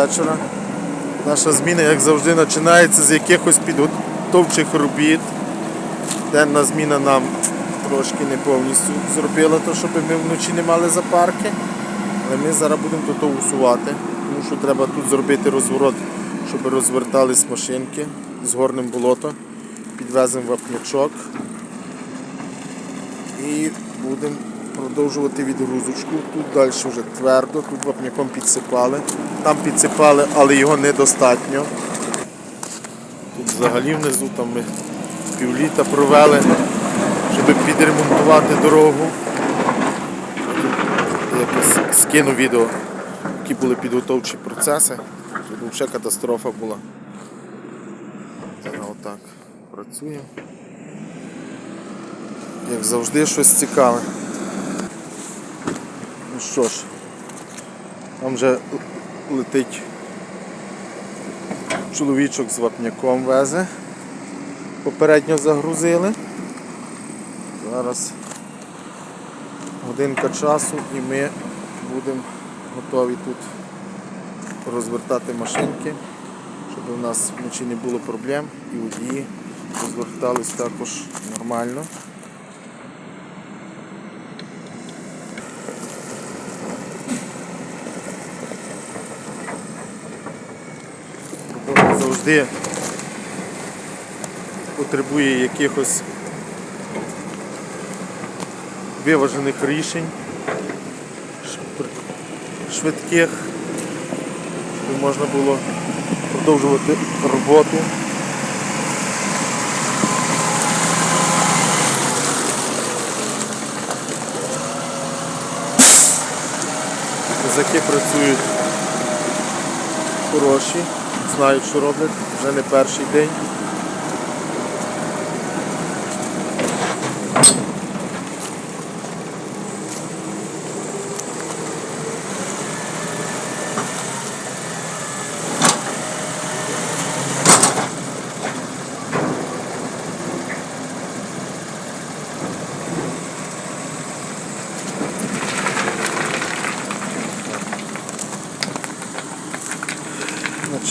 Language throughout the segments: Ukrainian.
вечора. Наша зміна, як завжди, починається з якихось підготовчих робіт. Денна зміна нам трошки не повністю зробила, то, щоб ми вночі не мали запарки. Але ми зараз будемо тут усувати, тому що треба тут зробити розворот, щоб розвертались машинки з горним болото. Підвеземо вапнячок і будемо продовжувати відгрузочку. Тут далі вже твердо, тут вапняком підсипали. Там підсипали, але його недостатньо. Тут взагалі внизу там ми півліта провели, щоб підремонтувати дорогу. Якось скину відео, які були підготовчі процеси. Тут взагалі катастрофа була. Зараз отак працюємо. Як завжди щось цікаве. Ну що ж, там вже летить чоловічок з вапняком везе. Попередньо загрузили. Зараз годинка часу і ми будемо готові тут розвертати машинки, щоб у нас вночі не було проблем і водії розвертались також нормально. Завжди потребує якихось виважених рішень, швидких, щоб можна було продовжувати роботу. Козаки працюють хороші, знають, що роблять, вже не перший день.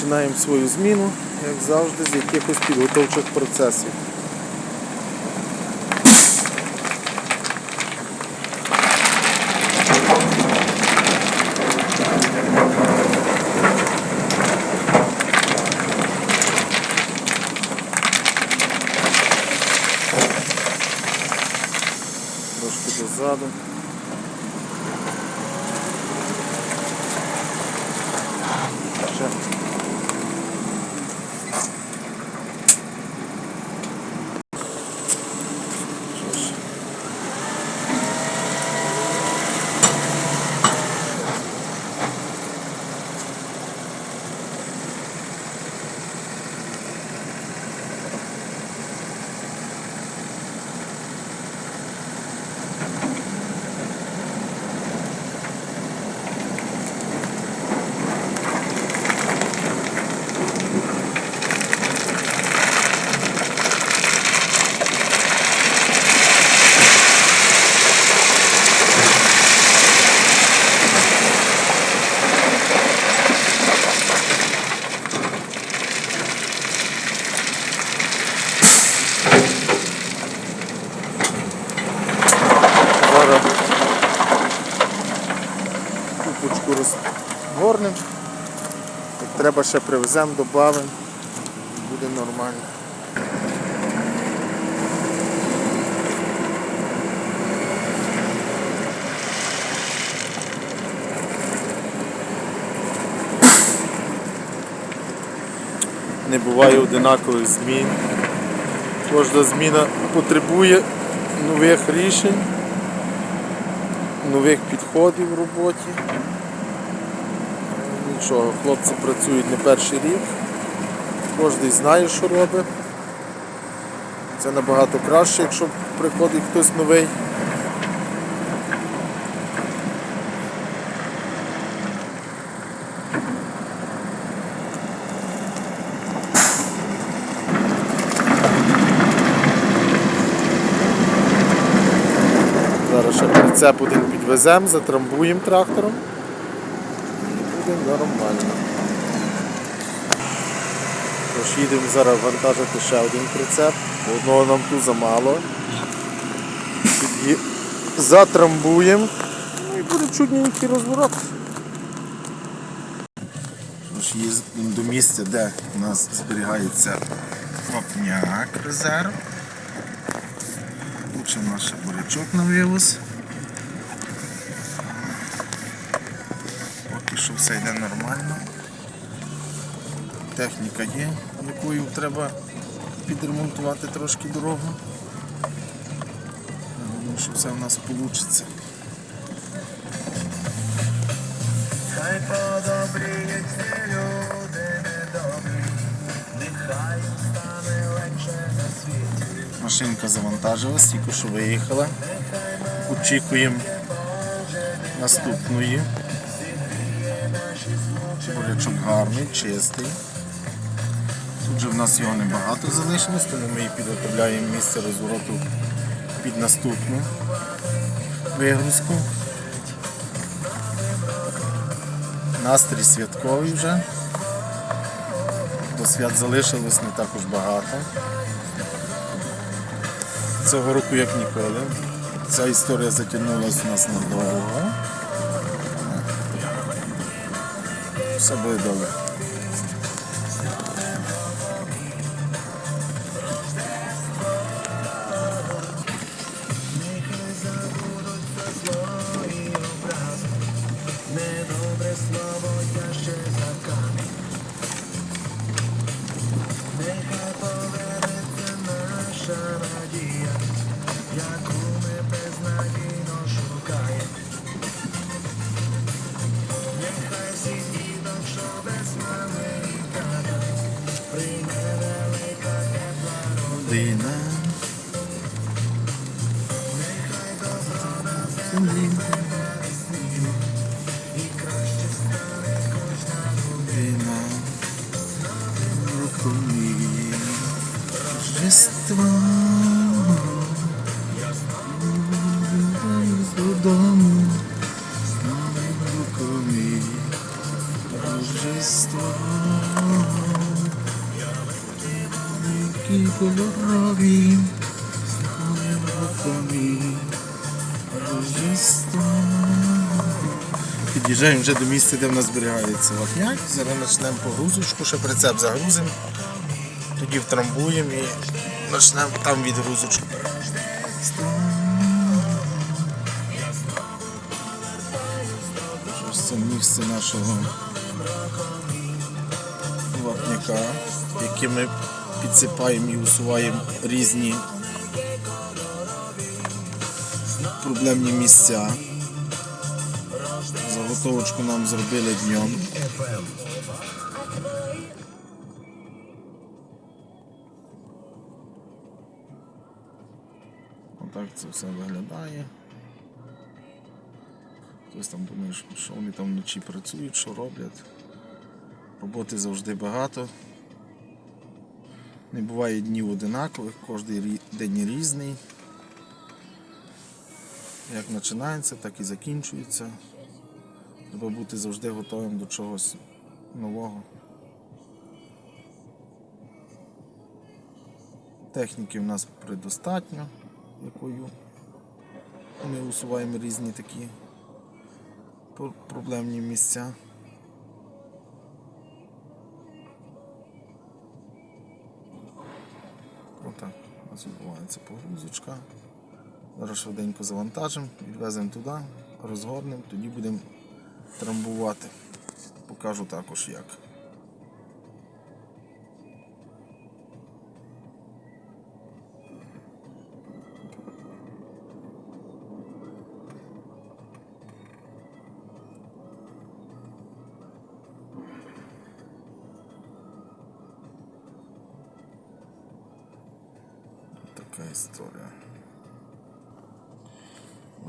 Починаємо свою зміну, як завжди, з якихось підготовчих процесів. Трошки дозаду. Ще. Що ж. Зараз купочку розгорнемо. Як треба ще привеземо, додамо. Буде нормально. Не буває одинакових змін. Кожна зміна потребує нових рішень, нових підходів в роботі. Нічого, хлопці працюють не перший рік, кожен знає, що робить. Це набагато краще, якщо приходить хтось новий. Зараз ще прицеп один підвеземо, затрамбуємо трактором. І буде нормально. Тож їдемо зараз вантажити ще один прицеп, одного нам тут замало. Затрамбуємо ну і буде чудненький розворот. Тож їздимо до місця, де у нас зберігається вапняк резерв. Ще наш бурячок на вивоз. Що все йде нормально. Техніка є, якою треба підремонтувати трошки дорогу. Я Думаю, що все в нас вийде. Хай подобріють ці люди недобрі, нехай стане легше на світі. Машинка завантажилась, тільки що виїхала. Очікуємо наступної. Бурячок гарний, чистий. Тут же в нас його небагато залишилось, тому ми і підготовляємо місце розвороту під наступну вигрузку. Настрій святковий вже. До свят залишилось не також багато. Цього року як ніколи. Ця історія затягнулася у нас надовго. Все буде добре. Рождества. Додому. Рукомі. Рождества. Які кольорові. Рукомі. Рождества. Під'їжджаємо вже до місця, де в нас зберігається вапняк. Зараз почнемо погрузочку, ще прицеп загрузимо, тоді втрамбуємо і почнемо там відгрузочку. Ось це місце нашого вапняка, яке ми підсипаємо і усуваємо різні проблемні місця. Заготовочку нам зробили днем. Отак це все виглядає. Хтось там думає, що вони там вночі працюють, що роблять. Роботи завжди багато. Не буває днів одинакових, кожен день різний. Як починається, так і закінчується. Треба бути завжди готовим до чогось нового. Техніки в нас предостатньо, якою ми усуваємо різні такі проблемні місця. Отак у нас відбувається погрузочка. Зараз швиденько завантажимо, відвеземо туди, розгорнемо, тоді будемо трамбувати. Покажу також як. Така історія.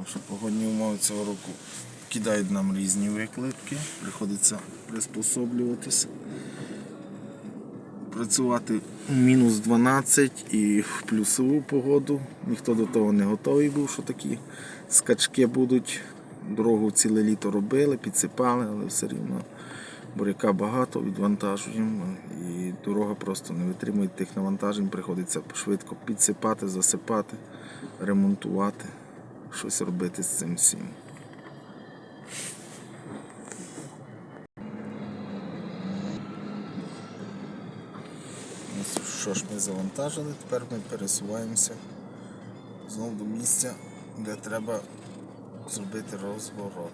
Що погодні умови цього року кидають нам різні виклики, приходиться приспособлюватися. Працювати мінус 12 і в плюсову погоду. Ніхто до того не готовий був, що такі скачки будуть. Дорогу ціле літо робили, підсипали, але все рівно буряка багато, відвантажуємо і дорога просто не витримує тих навантажень, приходиться швидко підсипати, засипати, ремонтувати, щось робити з цим всім. Що ж, ми завантажили, тепер ми пересуваємося знову до місця, де треба зробити розворот.